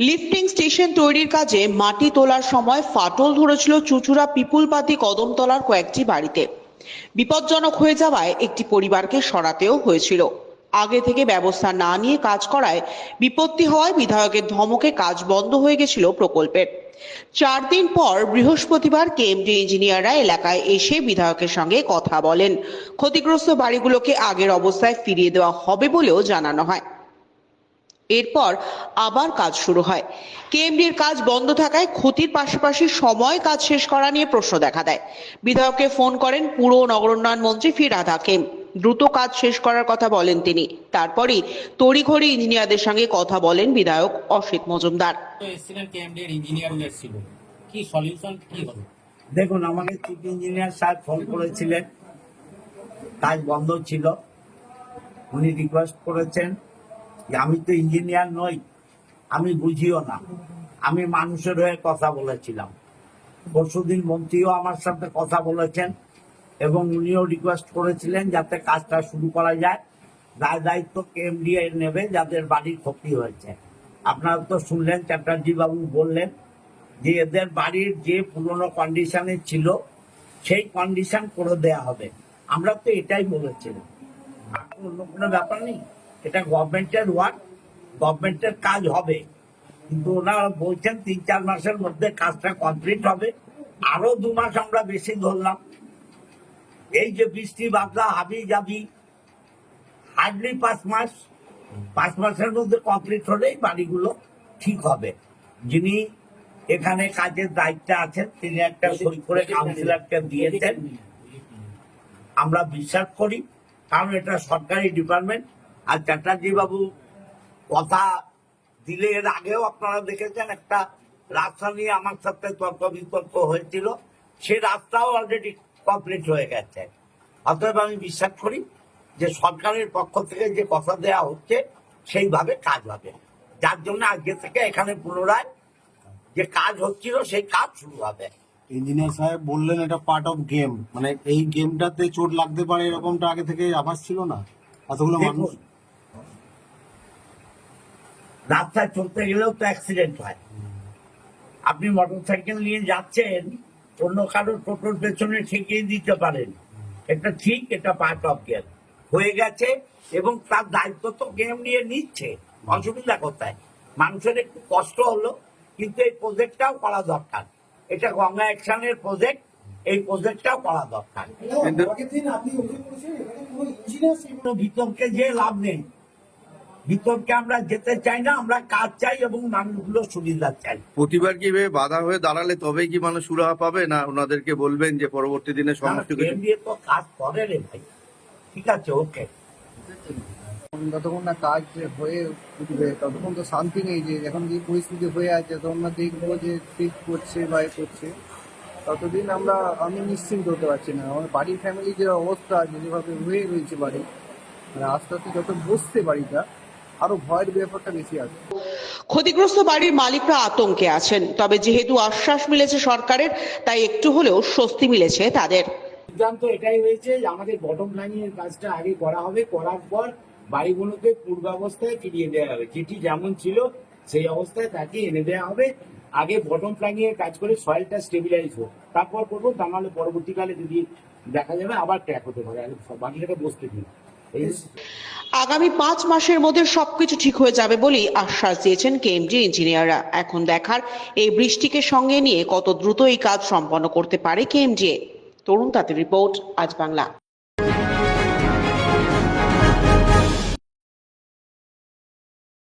Lifting station তৈরির কাজে মাটি তোলার সময় ফাটল ধরেছিল চুচুড়া পিপুলপাতি কদমতলার কয়েকটি বাড়িতে। বিপজ্জনক হয়ে যাওয়ায় একটি পরিবারকে সরাতেও হয়েছিল। আগে থেকে ব্যবস্থা না নিয়ে কাজ করায় বিপত্তি হওয়ায় বিধায়কের ধমকে কাজ বন্ধ হয়ে গেছিল প্রকল্পের। চার দিন পর বৃহস্পতিবার কেএমডি ইঞ্জিনিয়াররা এলাকায় এসে বিধায়কের সঙ্গে কথা বলেন। ক্ষতিগ্রস্ত বাড়িগুলোকে আগের অবস্থায় ফিরিয়ে দেওয়া হবে বলেও জানানো হয়। এরপর আবার কাজ শুরু হয়। কেএমডির কাজ বন্ধ থাকায় ক্ষতির পাশাপাশি সময় কাজ শেষ করা নিয়ে প্রশ্ন দেখা দেয়। বিধায়ককে ফোন করেন পুর ও নগরোন্নয়ন মন্ত্রী ফিরহাদ হাকিম দ্রুত কাজ শেষ করার কথা বলেন তিনি। তারপরই তড়িঘড়ি ইঞ্জিনিয়ারদের সঙ্গে কথা বলেন বিধায়ক অসিত মজুমদার। তো কেএমডি এর ইঞ্জিনিয়ার এসেছিল কি সলিউশন কি হলো? দেখুন আমাকে চিফ ইঞ্জিনিয়ার সাহেব ফোন করেছিলেন। কাজ বন্ধ ছিল। উনি রিকোয়েস্ট করেছেন। আমি তো ইঞ্জিনিয়ার নই, আমি বুঝিও না। আমি মানুষের হয়ে কথা বলেছিলাম। পরশুদিন মন্ত্রীও আমার সাথে কথা বলেছেন এবং উনিও রিকোয়েস্ট করেছিলেন যাতে কাজটা শুরু করা যায়। দায় দায়িত্ব কেএমডিএ নেবে, যাদের বাড়ির ক্ষতি হয়েছে। আপনারা তো শুনলেন চ্যাটার্জি বাবু বললেন যে এদের বাড়ির যে পুরনো কন্ডিশনে ছিল, সেই কন্ডিশন করে দেয়া হবে। আমরা তো এটাই বলেছিলাম। অন্য কোনো ব্যাপার নেই? এটা গভর্নমেন্টের ওয়ার্ক গভর্নমেন্টের কাজ হবে। কিন্তু ওনারা বলছেন তিন চার মাসের মধ্যে কাজটা কমপ্লিট হবে। আরও দু মাস আমরা বেশি ধরলাম। এই যে বৃষ্টি বাদলা, হাবি যাবি হার্ডলি পাঁচ মাস। পাঁচ মাসের মধ্যে কমপ্লিট হলেই বাড়িগুলো ঠিক হবে। যিনি এখানে কাজের দায়িত্বে আছেন, তিনি একটা সই করে কাউন্সিলরকে দিয়েছেন। আমরা বিশ্বাস করি, কারণ এটা সরকারি ডিপার্টমেন্ট আর চ্যাটার্জি বাবু কথা দিলে এর আগেও আপনারা দেখেছেন একটা রাস্তা নিয়ে আমার সাথে তর্ক বিতর্ক হয়েছিল। সে রাস্তাও অলরেডি কমপ্লিট হয়ে গেছে। অতএব আমি বিশ্বাস করি যে সরকারের পক্ষ থেকে যে কথা দেয়া হচ্ছে সেইভাবে কাজ হবে। যার জন্য আজকে থেকে এখানে পুনরায় যে কাজ হচ্ছিল সেই কাজ শুরু হবে। ইঞ্জিনিয়ার সাহেব বললেন এটা পার্ট অফ গেম মানে এই গেমটাতে চোট লাগতে পারে এরকমটা আগে থেকে আভাস ছিল না? এতগুলো মানুষ রাস্তায় চলতে গেলেও তো অ্যাক্সিডেন্ট হয়। আপনি মোটর সাইকেল নিয়ে যাচ্ছেন অন্য কারোর টোটোর পেছনে ঠেকিয়ে দিতে পারেন। এটা ঠিক এটা পার্ট অফ গেম হয়ে গেছে এবং তার দায়িত্ব তো গেম নিয়ে নিচ্ছে। অসুবিধা কোথায়? মানুষের একটু কষ্ট হলো কিন্তু এই প্রজেক্টটাও করা দরকার। এটা গঙ্গা অ্যাকশনের প্রজেক্ট এই প্রজেক্টটাও করা দরকার। বিতর্কে যে লাভ নেই। বিতর্কে আমরা যেতে চাই না আমরা কাজ চাই এবং মানুষগুলো সুবিধা চাই। প্রতিবার কি বাধা হয়ে দাঁড়ালে তবে কি মানুষ সুরাহা পাবে না ওনাদেরকে বলবেন যে পরবর্তী দিনে সমস্ত কিছু তো কাজ করে রে ভাই। ঠিক আছে ওকে। যতক্ষণ না কাজ হয়ে উঠবে ততক্ষণ তো শান্তি নেই যে এখন যে পরিস্থিতি হয়ে আছে তখন না দেখব যে ঠিক করছে বা এ করছে ততদিন আমরা আমি নিশ্চিন্ত হতে পারছি না। আমার বাড়ির ফ্যামিলি যে অবস্থা যেভাবে হয়ে রয়েছে বাড়ি মানে আস্তে আস্তে যত বসছে বাড়িটা আরও ভয়ের ব্যাপারটা বেশি আছে। ক্ষতিগ্রস্ত বাড়ির মালিকরা আতঙ্কে আছেন তবে যেহেতু আশ্বাস মিলেছে সরকারের তাই একটু হলেও স্বস্তি মিলেছে তাদের। সিদ্ধান্ত এটাই হয়েছে যে আমাদের বটম লাইনের কাজটা আগে করা হবে করার পর বাড়িগুলোকে পূর্বাবস্থায় ফিরিয়ে দেওয়া হবে। যেটি যেমন ছিল সেই অবস্থায় তাকে এনে দেওয়া হবে। আগে বটম লাইনের কাজ করে সয়েলটা স্টেবিলাইজ হোক তারপর করব তা নাহলে পরবর্তীকালে যদি দেখা যাবে আবার ট্র্যাক হতে পারে। বাকিটাকে বসতে দিন। আগামী পাঁচ মাসের মধ্যে সবকিছু ঠিক হয়ে যাবে বলেই আশ্বাস দিয়েছেন কেএমজি ইঞ্জিনিয়াররা। এখন দেখার এই বৃষ্টিকে সঙ্গে নিয়ে কত দ্রুত এই কাজ সম্পন্ন করতে পারে কেএমজি তরুণ তাতে রিপোর্ট, আজ বাংলা।